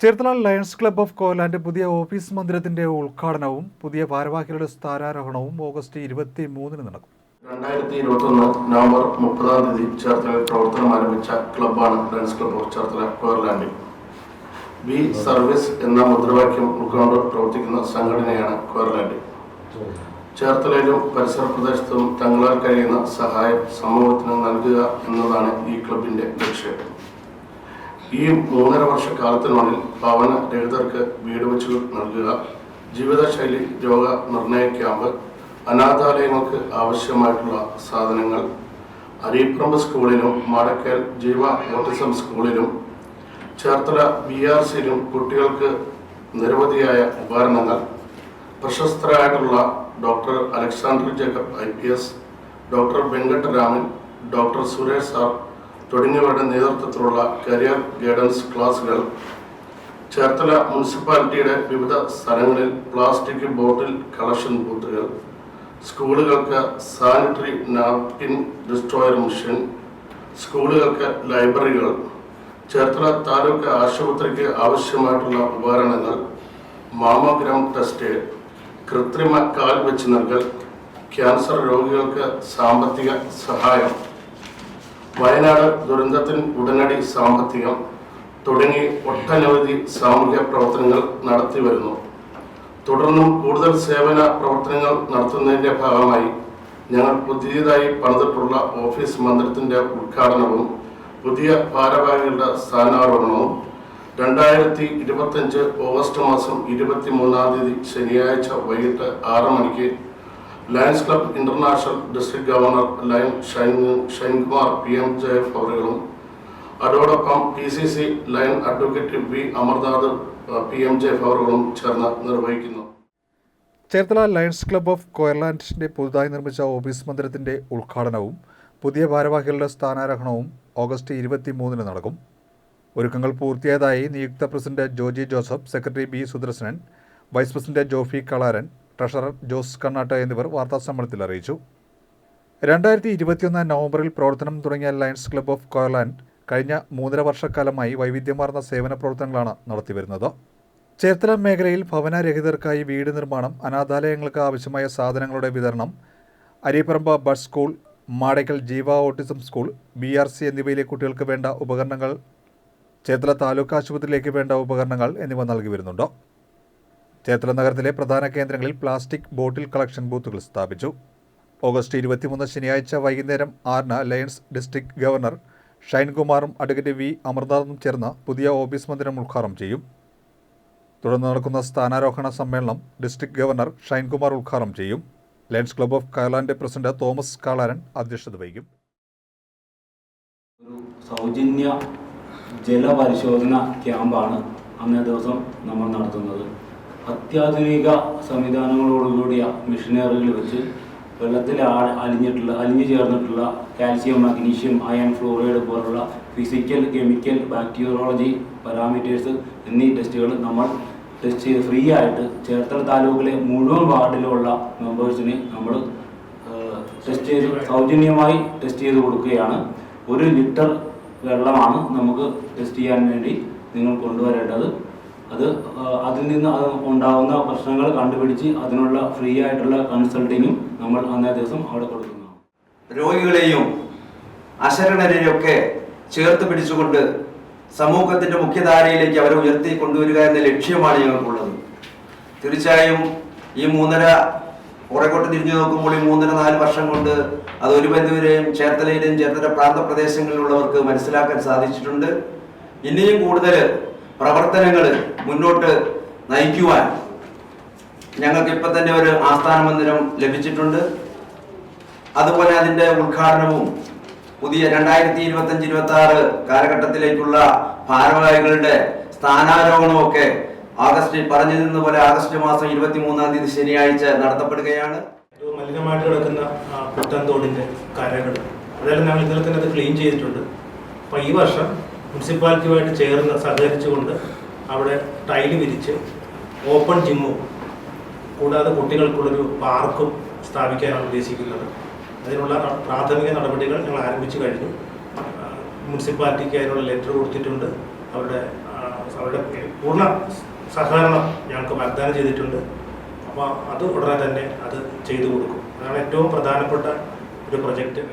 Cherthala Lions Club of Coirland പുതിയ office മന്ദിരത്തിന്റെ ഉദ്ഘാടനവും പുതിയ ഭാരവാഹികളുടെ സ്ഥാനാരോഹണവും ഓഗസ്റ്റ് ഇരുപത്തി മൂന്നിന് നടക്കും. രണ്ടായിരത്തി ഇരുപത്തൊന്ന് നവംബർ മുപ്പതാം തീയതി ചേർത്തലയിൽ പ്രവർത്തനം ആരംഭിച്ച ക്ലബ്ബാണ് Lions Club of Cherthala Coirland we serve എന്ന മുദ്രാവാക്യം ഉൾക്കൊണ്ട് പ്രവർത്തിക്കുന്ന സംഘടനയാണ് കോയർലാൻഡ് ചേർത്തലയിലും പരിസര പ്രദേശത്തും തങ്ങളാൽ കഴിയുന്ന സഹായം സമൂഹത്തിന് നൽകുക എന്നതാണ് ഈ ക്ലബിന്റെ ലക്ഷ്യം. ഈ മൂന്നര വർഷ കാലത്തിനുള്ളിൽ ഭവന രഹിതർക്ക് വീട് വെച്ച് നൽകുക ജീവിതശൈലി രോഗ നിർണയ ക്യാമ്പ് അനാഥാലയങ്ങൾക്ക് ആവശ്യമായിട്ടുള്ള സാധനങ്ങൾ അരീപ്രമ്പ് സ്കൂളിലും മടക്കൽ ജീവ ഓട്ടിസം സ്കൂളിലും ചേർത്തല ബി ആർ സിയിലും കുട്ടികൾക്ക് നിരവധിയായ ഉപകരണങ്ങൾ പ്രശസ്തരായിട്ടുള്ള doctor Alexander Jacob I P S doctor Venkataraman doctor Suresh sir തുടങ്ങിയവരുടെ നേതൃത്വത്തിലുള്ള കരിയർ ഗൈഡൻസ് ക്ലാസുകൾ ചേർത്തല മുനിസിപ്പാലിറ്റിയുടെ വിവിധ സ്ഥലങ്ങളിൽ പ്ലാസ്റ്റിക് ബോട്ടിൽ കളക്ഷൻ ബൂത്തുകൾ സ്കൂളുകൾക്ക് സാനിറ്ററി നാപ്കിൻ ഡിസ്ട്രോയർ മിഷൻ സ്കൂളുകൾക്ക് ലൈബ്രറികൾ ചേർത്തല താലൂക്ക് ആശുപത്രിക്ക് ആവശ്യമായിട്ടുള്ള ഉപകരണങ്ങൾ മാമോഗ്രാം ടെസ്റ്റ് കൃത്രിമ കാൽ വെച്ച് നൽകൽ ക്യാൻസർ രോഗികൾക്ക് സാമ്പത്തിക സഹായം വയനാട് ദുരന്തത്തിന് ഉടനടി സാമ്പത്തികം തുടങ്ങി ഒട്ടനവധി സാമൂഹ്യ പ്രവർത്തനങ്ങൾ നടത്തി വരുന്നു. തുടർന്നും കൂടുതൽ സേവന പ്രവർത്തനങ്ങൾ നടത്തുന്നതിന്റെ ഭാഗമായി ഞങ്ങൾ പുതിയതായി പണിതിട്ടുള്ള ഓഫീസ് മന്ദിരത്തിന്റെ ഉദ്ഘാടനവും പുതിയ ഭാരവാഹികളുടെ സ്ഥാനാരോഹണവും രണ്ടായിരത്തി ഇരുപത്തഞ്ച് ഓഗസ്റ്റ് മാസം ഇരുപത്തി മൂന്നാം തീയതി ശനിയാഴ്ച വൈകിട്ട് ആറ് മണിക്ക് Lions Club International district governor lion Shine Shinekumar P M J F അവരുകളും. അതോടൊപ്പം P C C lion advocate V Amarnath P M J F അവരുകളും ചേർന്ന് നിർവഹിക്കുന്നു. ചേർത്തല ലയൺസ് ക്ലബ് ഓഫ് കോയർലാൻഡിന്റെ പുതുതായി നിർമ്മിച്ച ഓഫീസ് മന്ദിരത്തിന്റെ ഉദ്ഘാടനവും പുതിയ ഭാരവാഹികളുടെ സ്ഥാനാരോഹണവും ഓഗസ്റ്റ് ഇരുപത്തി മൂന്നിന് നടക്കും. ഒരുക്കങ്ങൾ പൂർത്തിയായതായി നിയുക്ത president Joji Joseph secretary B Sudarsanan vice president Jofi Kalaran treasurer Jose Kannatta എന്നിവർ വാർത്താസമ്മേളനത്തിൽ അറിയിച്ചു. രണ്ടായിരത്തി ഇരുപത്തിയൊന്ന് നവംബറിൽ പ്രവർത്തനം തുടങ്ങിയ ലയൺസ് ക്ലബ്ബ് ഓഫ് കോയർലാൻഡ് കഴിഞ്ഞ മൂന്നര വർഷക്കാലമായി വൈവിധ്യമാർന്ന സേവന പ്രവർത്തനങ്ങളാണ് നടത്തിവരുന്നത്. ചേർത്തല മേഖലയിൽ ഭവനരഹിതർക്കായി വീട് നിർമ്മാണം അനാഥാലയങ്ങൾക്ക് ആവശ്യമായ സാധനങ്ങളുടെ വിതരണം Areeparambu bus school Madaykkal Jeeva autism school B R C എന്നിവയിലെ കുട്ടികൾക്ക് വേണ്ട ഉപകരണങ്ങൾ ചേർത്തല താലൂക്ക് ആശുപത്രിയിലേക്ക് വേണ്ട ഉപകരണങ്ങൾ എന്നിവ നൽകി വരുന്നുണ്ട്. ചേർത്തല നഗരത്തിലെ പ്രധാന കേന്ദ്രങ്ങളിൽ പ്ലാസ്റ്റിക് ബോട്ടിൽ കളക്ഷൻ ബൂത്തുകൾ സ്ഥാപിച്ചു. ഓഗസ്റ്റ് ഇരുപത്തിമൂന്ന് ശനിയാഴ്ച വൈകുന്നേരം ആറിന് ലയൺസ് ഡിസ്ട്രിക്ട് ഗവർണർ ഷൈൻകുമാറും അഡ്വക്കേറ്റ് വി അമൃതാഥും ചേർന്ന് പുതിയ ഓഫീസ് മന്ദിരം ഉദ്ഘാടനം ചെയ്യും. തുടർന്ന് നടക്കുന്ന സ്ഥാനാരോഹണ സമ്മേളനം ഡിസ്ട്രിക്ട് ഗവർണർ ഷൈൻകുമാർ ഉദ്ഘാടനം ചെയ്യും. Lions Club of Coirland president Thomas Kalaran അധ്യക്ഷത വഹിക്കും. ഒരു സൗജന്യ ജലപരിശോധന ക്യാമ്പാണ് അന്നേ ദിവസം നമ്മൾ നടത്തുന്നത്. അത്യാധുനിക സംവിധാനങ്ങളോടുകൂടിയ മെഷീനറികൾ വെച്ച് വെള്ളത്തിൽ അലിഞ്ഞിട്ടുള്ള അലിഞ്ഞു ചേർന്നിട്ടുള്ള കാൽസ്യം മഗ്നീഷ്യം അയൺ ഫ്ലോറൈഡ് പോലുള്ള ഫിസിക്കൽ കെമിക്കൽ ബാക്ടീരിയോളജി പാരാമീറ്റേഴ്സ് എന്നീ ടെസ്റ്റുകൾ നമ്മൾ ടെസ്റ്റ് ചെയ്ത് ഫ്രീ ആയിട്ട് ചേർത്തല താലൂക്കിലെ മുഴുവൻ വാർഡിലുള്ള മെമ്പേഴ്സിന് നമ്മൾ ടെസ്റ്റ് ചെയ്ത് സൗജന്യമായി ടെസ്റ്റ് ചെയ്ത് കൊടുക്കുകയാണ്. ഒരു ലിറ്റർ വെള്ളമാണ് നമുക്ക് ടെസ്റ്റ് ചെയ്യാൻ വേണ്ടി നിങ്ങൾ കൊണ്ടുവരേണ്ടത്. അത് അതിൽ നിന്ന് ഉണ്ടാകുന്ന പ്രശ്നങ്ങൾ കണ്ടുപിടിച്ച് അതിനുള്ള ഫ്രീ ആയിട്ടുള്ള കൺസൾട്ടിങ്ങും നമ്മൾ അന്നേ ദിവസം അവിടെ കൊടുക്കുന്നു. രോഗികളെയും അശരണരെയും ഒക്കെ ചേർത്ത് പിടിച്ചുകൊണ്ട് സമൂഹത്തിന്റെ മുഖ്യധാരയിലേക്ക് അവരെ ഉയർത്തി കൊണ്ടുവരിക എന്ന ലക്ഷ്യമാണ് ഞങ്ങൾക്കുള്ളത്. തീർച്ചയായും ഈ മൂന്നര പുറകോട്ട് തിരിഞ്ഞു നോക്കുമ്പോൾ ഈ മൂന്നര നാല് വർഷം കൊണ്ട് അത് ഒരു പരിധിവരെയും ചേർത്തലയിലെയും ചേർത്തല പ്രാന്ത പ്രദേശങ്ങളിലുള്ളവർക്ക് മനസ്സിലാക്കാൻ സാധിച്ചിട്ടുണ്ട്. ഇനിയും കൂടുതൽ പ്രവർത്തനങ്ങൾ മുന്നോട്ട് നയിക്കുവാൻ ഞങ്ങൾക്ക് ഇപ്പം തന്നെ ഒരു ആസ്ഥാന മന്ദിരം ലഭിച്ചിട്ടുണ്ട്. അതുപോലെ അതിന്റെ ഉദ്ഘാടനവും പുതിയ രണ്ടായിരത്തി ഇരുപത്തഞ്ച് ഇരുപത്തി ആറ് കാലഘട്ടത്തിലേക്കുള്ള ഭാരവാഹികളുടെ സ്ഥാനാരോഹണവും ഒക്കെ ആഗസ്റ്റ് പറഞ്ഞിരുന്ന പോലെ ആഗസ്റ്റ് മാസം ഇരുപത്തി മൂന്നാം തീയതി ശനിയാഴ്ച നടത്തപ്പെടുകയാണ്. മലിനമായിട്ട് കിടക്കുന്ന പുത്തൻ തോടിന്റെ കരകൾ. അതെല്ലാം ഞങ്ങൾ ഇന്നലെ തന്നെ അത് ക്ലീൻ ചെയ്തിട്ടുണ്ട്. അപ്പോൾ ഈ വർഷം മുനിസിപ്പാലിറ്റിയുമായിട്ട് ചേർന്ന് സഹകരിച്ചുകൊണ്ട് അവിടെ ടൈൽ വിരിച്ച് ഓപ്പൺ ജിമ്മും കൂടാതെ കുട്ടികൾക്കുള്ളൊരു പാർക്കും സ്ഥാപിക്കാനാണ് ഉദ്ദേശിക്കുന്നത്. അതിനുള്ള പ്രാഥമിക നടപടികൾ ഞങ്ങൾ ആരംഭിച്ചു കഴിഞ്ഞു. മുനിസിപ്പാലിറ്റിക്ക് അതിനുള്ള ലെറ്റർ കൊടുത്തിട്ടുണ്ട്. അവരുടെ അവരുടെ പൂർണ സഹകരണം ഞങ്ങൾക്ക് വാഗ്ദാനം ചെയ്തിട്ടുണ്ട്. അപ്പോൾ അത് ഉടനെ തന്നെ അത് ചെയ്തു കൊടുക്കും. അതാണ് ഏറ്റവും പ്രധാനപ്പെട്ട ഒരു പ്രൊജക്റ്റ്.